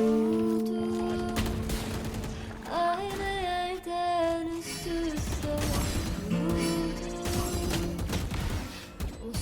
Vurdum Aynı yerden üst üste vurdum O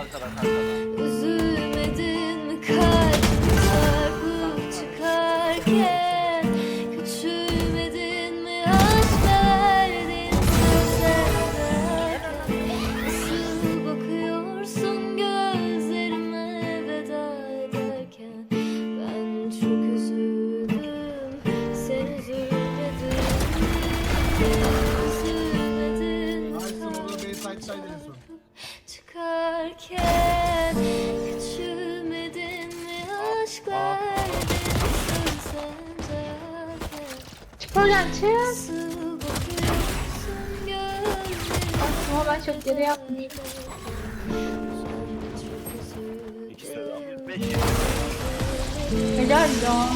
Arkadan arkadan. Üzülmedin kalbim çarpıp çıkarken? Küçülmedin mi aşk verdin Nasıl bakıyorsun gözlerime veda ederken? Ben çok üzüldüm sen Üzülmedin Çıkarken küçülmedin mi aşk verdin sözlerden çık. Nasıl bakıyorsun gözlerime Ama ben çok geri beş. üzüldüm Helal ya.